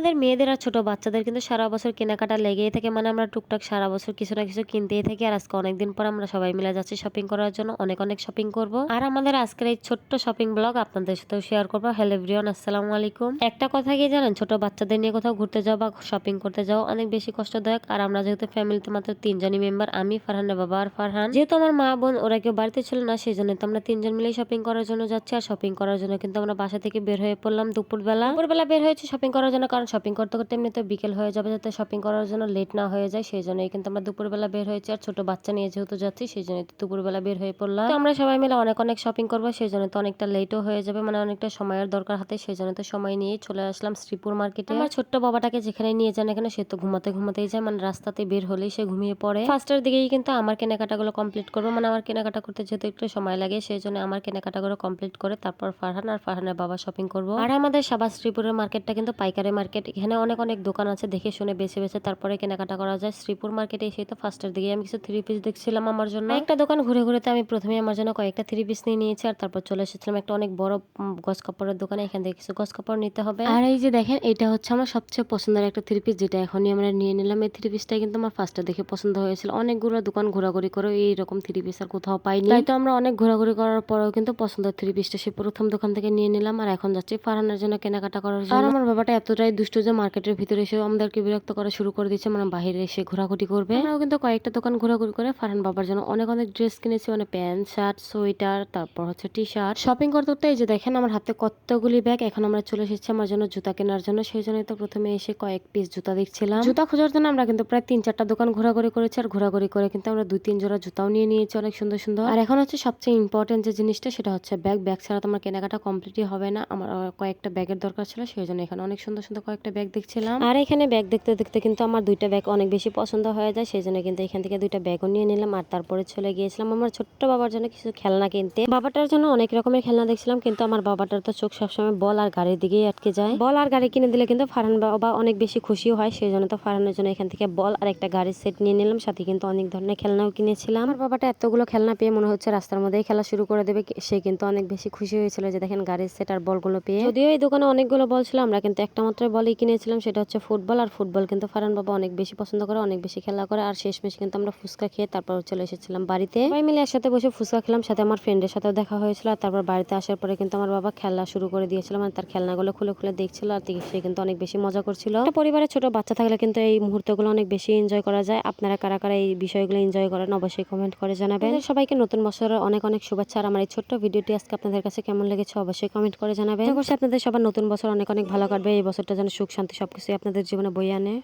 আমাদের মেয়েদের আর ছোট বাচ্চাদের কিন্তু সারা বছর কেনাকাটা লেগেই থাকে। মানে আমরা টুকটাক সারা বছর কিছু না কিছু কিনতেই থাকি আর আজকে অনেকদিন পর আমরা সবাই মিলে যাচ্ছি শপিং করার জন্য। অনেক অনেক শপিং করব। আর আমাদের আজকের এই ছোট্ট শপিং ব্লগ আপনাদের সাথেও শেয়ার করব। হ্যালো এভরিওয়ান আসসালামু আলাইকুম। একটা কথা কি জানেন? ছোট বাচ্চাদের নিয়ে কোথাও ঘুরতে যাও বা শপিং করতে যাও অনেক বেশি কষ্টদায়ক। আর আমরা যেহেতু ফ্যামিলিতে মাত্র তিনজনই মেম্বার আমি ফারহানের বাবা আর ফারহান। যেহেতু আমার মা বোন, ওরা কেউ বাড়িতে ছিল না সেই জন্য তো আমরা তিনজন মিলেই শপিং করার জন্য যাচ্ছি। আর শপিং করার জন্য কিন্তু আমরা বাসা থেকে বের হয়ে পড়লাম দুপুরবেলা। দুপুরবেলা বের হয়েছে শপিং করার জন্য কারণ শপিং করতে করতে এমনি তো বিকেল হয়ে যাবে, যাতে শপিং করার জন্য লেট না হয়ে যায়, সেই জন্যই কিন্তু আমরা দুপুরবেলা বের হয়েছি। আর ছোট বাচ্চা নিয়ে যেহেতু যাচ্ছি, সেই জন্য দুপুরবেলা বের হয়ে পড়লাম। তো আমরা সবাই মিলে অনেক অনেক শপিং করব, সেই জন্য তো অনেকটা লেটও হয়ে যাবে মানে অনেকটা সময়ের দরকার হাতে, সেই জন্য তো সময় নিয়ে চলে আসলাম শ্রীপুর মার্কেটে আমার ছোট্ট বাবাটাকে যেখানে নিয়ে যান এখানে, সে তো ঘুমাতে ঘুমাতেই যায় মানে রাস্তাতে বের হলেই সে ঘুমিয়ে পড়ে। ফার্স্টের দিকেই কিন্তু আমার কেনাকাটাগুলো কমপ্লিট করব মানে আমার কেনাকাটা করতে যেহেতু একটু সময় লাগে, সেই জন্য আমার কেনাকাটাগুলো কমপ্লিট করে তারপর ফারহান আর ফারহানের বাবা শপিং করব। আর আমাদের সাবাস শ্রীপুরের মার্কেটটা কিন্তু পাইকারি মার্কেট এখানে অনেক অনেক দোকান আছে দেখে শুনে বেছে বেছে তারপরে কেনাকাটা করা যায়। শ্রীপুর মার্কেটে এসে তো ফার্স্টের দিকে আমি কিছু থ্রি পিস দেখছিলাম আমার জন্য। একটা দোকান ঘুরে ঘুরে আমি প্রথমে আমার জন্য কয়েকটা থ্রি পিস নিয়ে নিয়েছি আর তারপর চলে এসেছিলাম একটা অনেক বড় গজ কাপড়ের দোকানে। এখান থেকে কিছু গজ কাপড় নিতে হবে। আর এই যে দেখেন এটা হচ্ছে আমার সবচেয়ে পছন্দের একটা থ্রি পিস যেটা এখনই আমরা নিয়ে নিলাম। এই থ্রি পিসটা কিন্তু আমার ফার্স্টে দেখে পছন্দ হয়েছিল। অনেকগুলো দোকান ঘোরাঘুরি করে এইরকম থ্রি পিস আর কোথাও পাইনি। তাই তো আমরা অনেক ঘোরাঘুরি করার পরেও কিন্তু পছন্দের থ্রি পিসটা সে প্রথম দোকান থেকে নিয়ে নিলাম। আর এখন যাচ্ছি ফারহানের জন্য কেনাকাটা করার জন্য। আর আমার বাবাটা এতটাই দুষ্ট যে মার্কেটের ভিতরে এসে আমাদেরকে বিরক্ত করা শুরু করে দিচ্ছে মানে বাইরে এসে ঘোরাঘুরি করবে। আমরাও কিন্তু কয়েকটা দোকান ঘোরাঘুরি করে ফারহান বাবার জন্য অনেক অনেক ড্রেস কিনেছি মানে প্যান্ট, শার্ট, সোয়েটার, তারপর হচ্ছে টি শার্ট শপিং করতে এই যে দেখেন আমার হাতে কতগুলি ব্যাগ, এখন আমরা চলে এসেছি আমার জন্য জুতা কেনার জন্য। সেই জন্যই তো প্রথমে এসে কয়েক পিস জুতা দেখছিলাম। জুতা খোঁজার জন্য আমরা কিন্তু প্রায় তিন চারটা দোকান ঘোরাঘুরি করেছি, আর ঘোরাঘুরি করে কিন্তু আমরা দুই তিন জোড়া জুতাও নিয়ে নিয়েছি অনেক সুন্দর সুন্দর। আর এখন হচ্ছে সবচেয়ে ইম্পর্টেন্ট যে জিনিসটা, সেটা হচ্ছে ব্যাগ। ব্যাগ ছাড়া তো আমার কেনাকাটা কমপ্লিটই হবে না। আমার কয়েকটা ব্যাগের দরকার ছিল, সেই জন্য এখানে অনেক সুন্দর সুন্দর কয়েকটা ব্যাগ দেখছিলাম। আর এখানে ব্যাগ দেখতে দেখতে কিন্তু আমার দুইটা ব্যাগ অনেক বেশি পছন্দ হয়ে যায়, সেই জন্য কিন্তু এখান থেকে দুইটা ব্যাগও নিয়ে নিলাম আর তারপরে চলে গিয়েছিলাম আমার ছোট্ট বাবার জন্য কিছু খেলনা কিনতে। বাবাটার জন্য অনেক রকমের খেলনা দেখছিলাম, কিন্তু আমার বাবাটার তো চোখ সবসময় বল আর গাড়ির দিকেই আটকে যায়। বল আর গাড়ি কিনে দিলে কিন্তু ফারহান বাবা অনেক বেশি খুশিও হয়, সেই জন্য তো ফারহানের জন্য এখান থেকে বল আর একটা গাড়ির সেট নিয়ে নিলাম, সাথে কিন্তু অনেক ধরনের খেলনাও কিনেছিলাম। আমার বাবাটা এতগুলো খেলনা পেয়ে মনে হচ্ছে রাস্তার মধ্যেই খেলা শুরু করে দেবে, সে কিন্তু অনেক বেশি খুশি হয়েছিল যে দেখেন গাড়ির সেট আর বলগুলো পেয়ে। যদিও এই দোকানে অনেকগুলো বল ছিল, আমরা কিন্তু একটা মাত্র বলই কিনেছিলাম, সেটা হচ্ছে ফুটবল আর ফুটবল কিন্তু ফারহান বাবা অনেক বেশি পছন্দ করে, অনেক বেশি খেলা করে। আর শেষমেশ কিন্তু আমরা ফুচকা খেয়ে তারপর চলে এসেছিলাম বাড়িতে। সবাই মিলে একসাথে বসে ফুচকা খেলাম, সাথে আমার ফ্রেন্ডের সাথেও দেখা হয়েছিল। আর তারপর বাড়িতে আসার পরে কিন্তু আমার বাবা খেলা শুরু করে দিয়েছিল মানে তার খেলনাগুলো খুলে খুলে দেখছিল, আর সে কিন্তু অনেক বেশি মজা করছিল। একটা পরিবারে ছোট বাচ্চা থাকলে কিন্তু এই মুহূর্তগুলো অনেক বেশি এনজয় করা যায়। আপনারা কারা কারা এই বিষয়গুলো এনজয় করেন অবশ্যই কমেন্ট করে জানাবেন। সবাইকে নতুন বছরের অনেক অনেক শুভেচ্ছা। আর আমার এই ছোট্ট ভিডিওটি আজকে আপনাদের কাছে কেমন লেগেছে অবশ্যই কমেন্ট করে জানাবেন। করছি আপনাদের সবার নতুন বছর অনেক অনেক ভালো কাটবে। এই বছরটা যেন সুখ শান্তি সব সবকিছুই আপনাদের জীবনে বই আনে।